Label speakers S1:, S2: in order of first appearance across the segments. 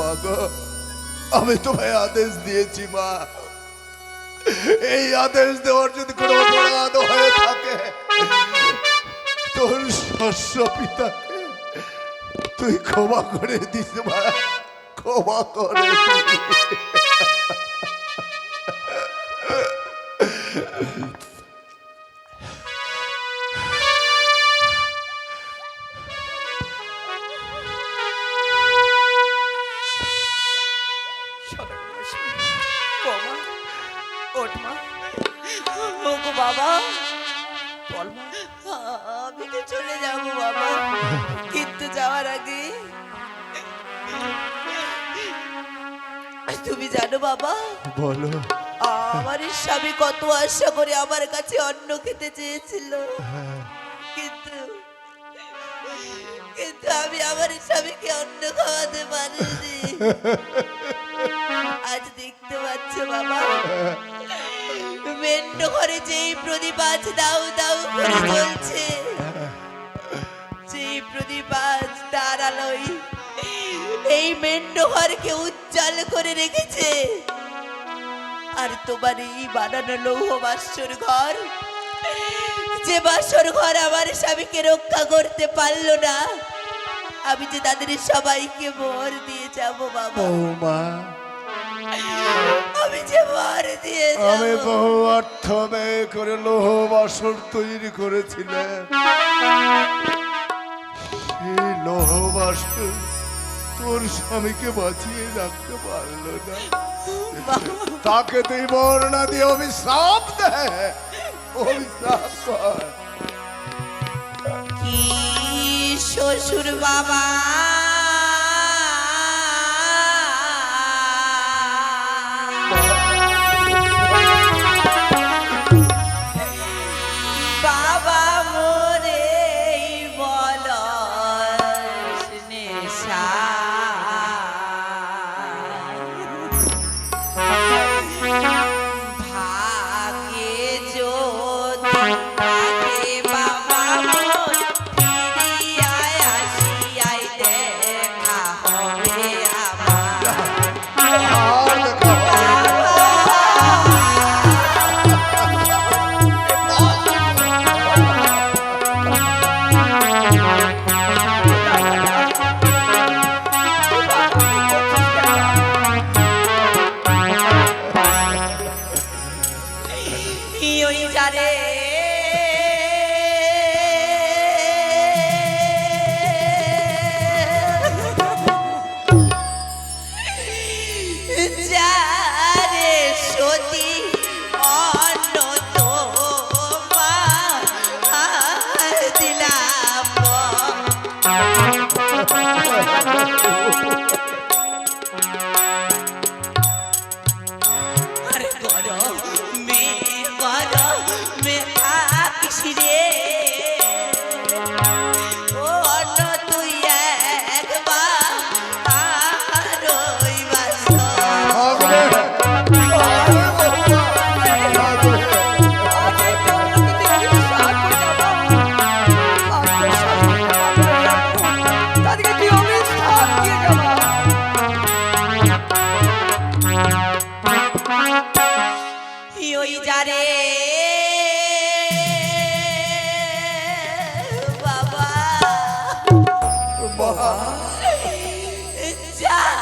S1: মা গো। আমি তোমায় আদেশ দিয়েছি, মা। এই আদেশ দেওয়ার যদি কোনো অপরাধ হয়ে থাকে, তোর শস্য পিতাকে তুই ক্ষমা করে দিস, মা। ক্ষমা করে। দিস।
S2: জানো বাবা?
S1: বলো।
S2: আমার স্বামী কত আশা করে আমার কাছে অন্ন খেতে চেয়েছিল। কিন্তু কিন্তু আমি আমার স্বামীকে অন্ন খাওয়াতে পারিনি। আজ দেখতে পাচ্ছ বাবা মেন্ড ঘরে যেই প্রদীপ আজ দাউ দাউ করে জ্বলছে যেই প্রদীপ আজ তার আলোয় এই মেন্ড ঘরকে উজ্জ্বল করে রেখেছে। আর তোমার এই বানানো লৌহ বাসর ঘর যে বাসর ঘর আমার স্বামীকে রক্ষা করতে পারল না আমি যে তাদের সবাইকে বর দিয়ে যাব বাবা। আমি যে বর দিয়ে
S1: আমি বহু অর্থ ব্যয় করে লৌহ বাসর তৈরি করেছিলাম। সেই লৌহ বাসর তোর স্বামীকে বাঁচিয়ে রাখতে পারল না। তাকে তুই বর্ণা দিয়ে অভিশাপ দে। অভিশ্রাপ কর।
S2: কি শ্বশুর বাবা?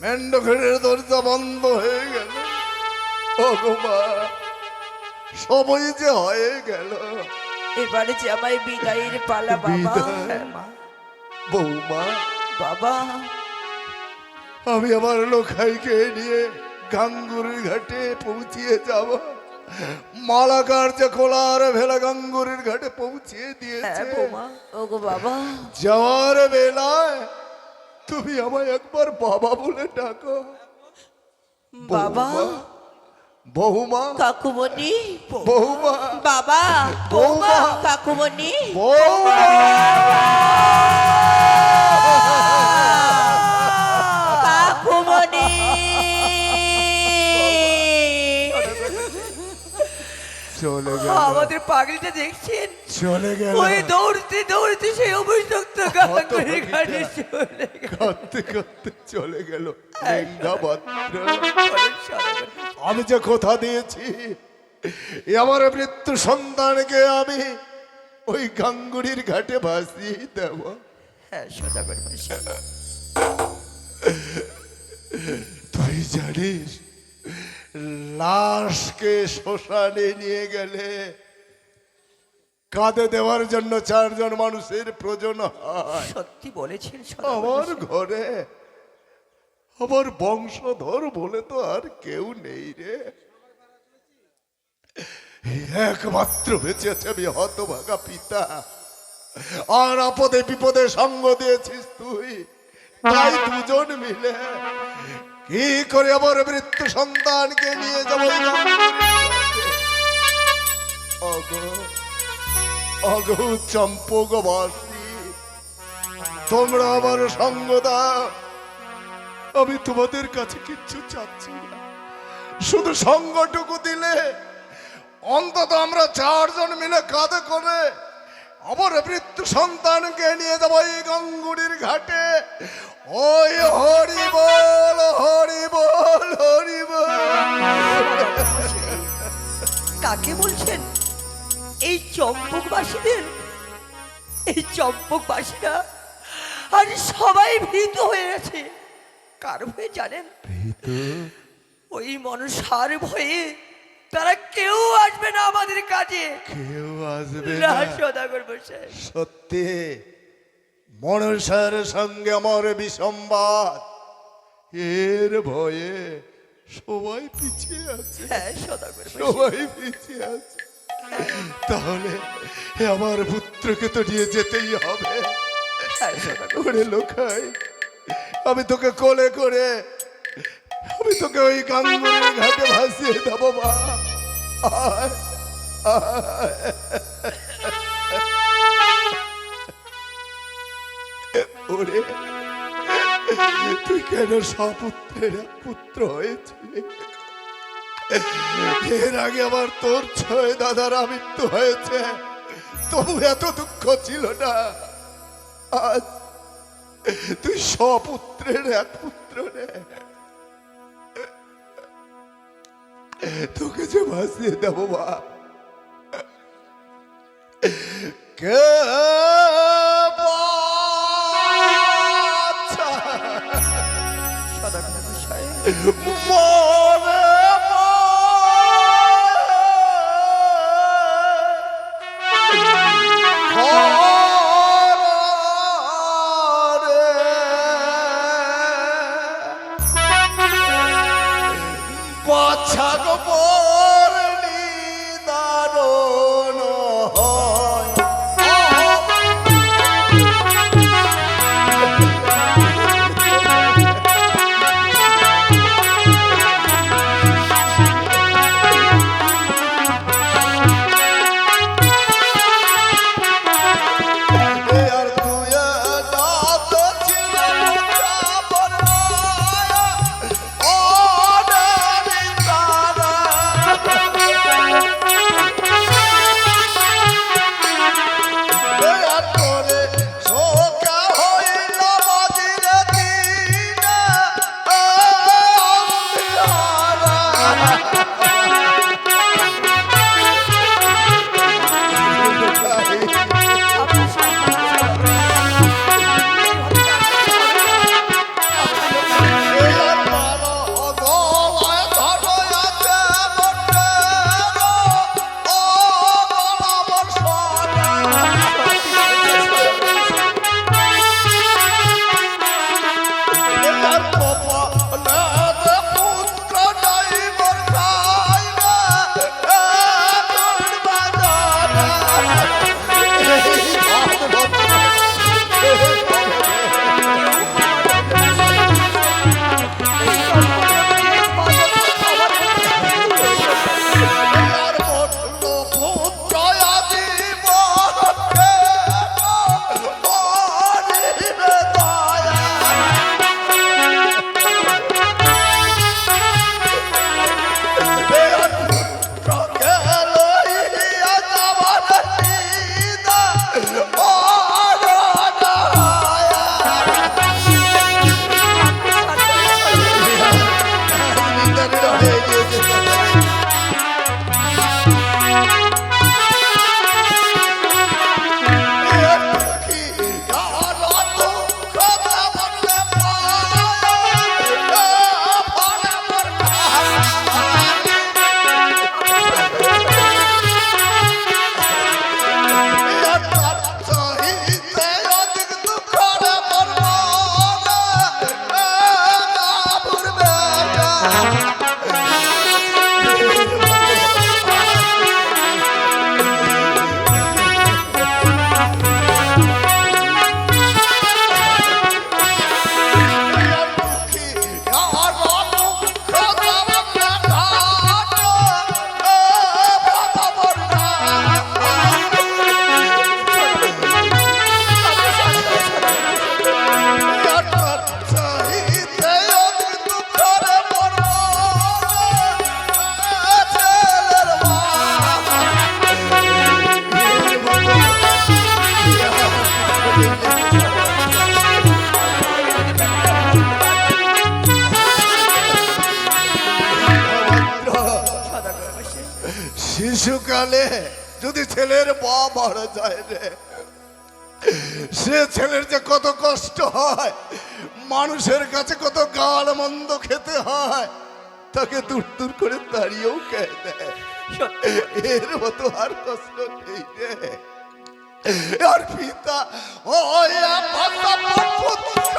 S2: মেন্ড
S1: ঘরের দরজা বন্ধ হয়ে গেল। সময় যে হয়ে গেল।
S2: এবারে যে আমায় বিদায়ের পালা বাবা।
S1: বৌমা।
S2: বাবা।
S1: আমি আমার লোখাইকে নিয়ে গাঙ্গুরির ঘাটে পৌঁছিয়ে যাব। মালাকার যে খোলার ভেলা গাঙ্গুরির ঘাটে পৌঁছিয়ে
S2: হ্যাঁ
S1: দিয়েছে।
S2: বাবা।
S1: যাওয়ার বেলায় তুমি আমায় একবার বাবা বলে ডাকো।
S2: বাবা?
S1: বহুমা
S2: কাকুমণি?
S1: বহুমা
S2: বাবা?
S1: বৌমা।
S2: কাকুমণি?
S1: বৌমা! চলে গেল।
S2: আমাদের পাগলিটা দেখছেন?
S1: চলে গেল।
S2: ওই দৌড়তে দৌড়তে সেই অভিযুক্ত গাঙ্গুলি ঘাটে চলে গেল।
S1: কাঁদতে কাঁদতে চলে গেল। আমি যে কথা দিয়েছি এ আমার মৃত্যু সন্তানকে আমি ওই গাঙ্গুড়ির ঘাটে ভাসিয়ে দেব।
S2: হ্যাঁ।
S1: তুই জানিস লাশকে শ্মশানে নিয়ে গেলে কাঁধে দেওয়ার জন্য চারজন মানুষের প্রয়োজন হয়।
S2: সত্যি বলেছেন
S1: আমার ঘরে আমার বংশধর বলে তো আর কেউ নেই রে। একমাত্র বেঁচে আছে আমি হতভাগা পিতা। আর আপদে বিপদে সঙ্গ দিয়েছিস তুই। তাই দুজন মিলে কি করে আমার মৃত্যু সন্তানকে নিয়ে যাব? অগো চম্পকবাসী, তোমরা আমার সঙ্গ আমি তোমাদের কাছে কিচ্ছু চাচ্ছি না। শুধু সঙ্গটুকু দিলে অন্তত আমরা চারজন মিলে কাঁধে করে আমার মৃত্যু সন্তানকে নিয়ে যাব এই গঙ্গুড়ির ঘাটে। ওই হরি বল হরি
S2: কাকে বলছেন? এই চম্পকবাসীদের? এই চম্পকবাসীরা? আর সবাই ভীত হয়ে গেছে। কার ভয়ে জানেন? ওই মনসার ভয়ে তারা কেউ আসবে না আমাদের কাজে।
S1: কেউ আসবে
S2: না। সদাগর বসে।
S1: সত্যি মনসার সঙ্গে আমার বিসম্বাদ। এর ভয়ে সবাই পিছিয়ে আছে।
S2: হ্যাঁ সদাগর
S1: সবাই পিছিয়ে আছে। তাহলে আমার পুত্রকে তো নিয়ে যেতেই হবে।
S2: হ্যাঁ
S1: ওরে লোকাই আমি তোকে কোলে করে আমি তোকে ওই গাঙ্গুলির ঘাটে ভাসিয়ে দেবো মা। ওরে তুই কেন সপুত্রের এক পুত্র হয়েছিলি? এর আগে আবার তোর ছয় দাদার মৃত্যু হয়েছে। তবু এত দুঃখ ছিল না। আজ তুই সপুত্রের এক পুত্র রে তোকে যে ভাসিয়ে দেবো মা। কে বাছাগ পর নালে যদি ছেলের বা মারা যায় রে, সে ছেলের যে কত কষ্ট হয়, মানুষের কাছে কত গাল মন্দ খেতে হয়, তাকে দূর দূর করে দাঁড়িয়েও কে দেয় এর মতো আর কষ্ট নেই রে। আর পিতা ও পাতা পুত্র